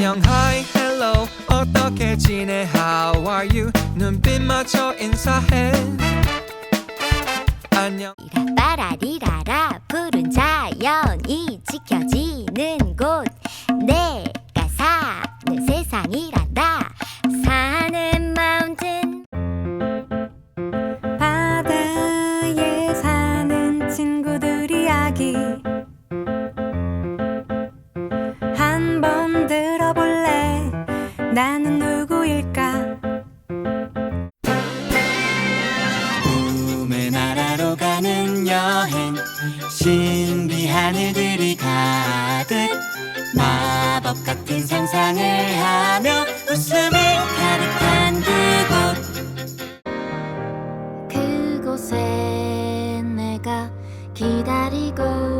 안녕 hi hello. 어떻게 지내? How are you? 눈빛 맞춰 인사해. 안녕. 빠라리라라. 푸른 자연이 지켜지는 곳 나는 누구일까? 꿈의 나라로 가는 여행 신비한 일들이 가득. 마법 같은 상상을 하며 웃음을 가득한 그곳. 그곳에 내가 기다리고